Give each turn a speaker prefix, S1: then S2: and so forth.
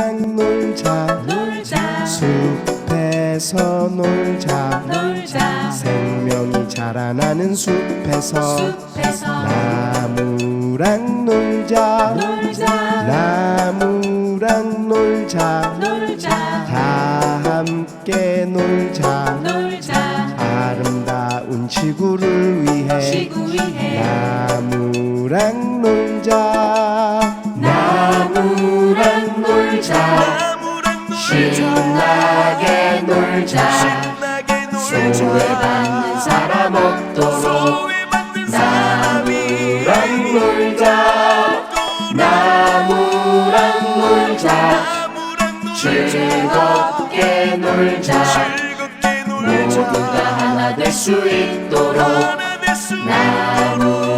S1: 그냥 놀자. 놀자. 숲에서 놀자.
S2: 놀자.
S1: 생명이 자라나는 숲에서
S2: 숲에서
S1: 나무랑 놀자.
S2: 놀자.
S1: 나무랑 놀자.
S2: 놀자.
S1: 다 함께 놀자.
S2: 놀자.
S1: 아름다운 지구를 위해
S2: 지구 위해
S1: 나무랑 놀자.
S2: 놀자. 신나게 놀자. 소외받는 사람 없도록 나무랑 놀자. 나무랑 놀자. 즐겁게 놀자. 모두가 하나 될 수 있도록 나무랑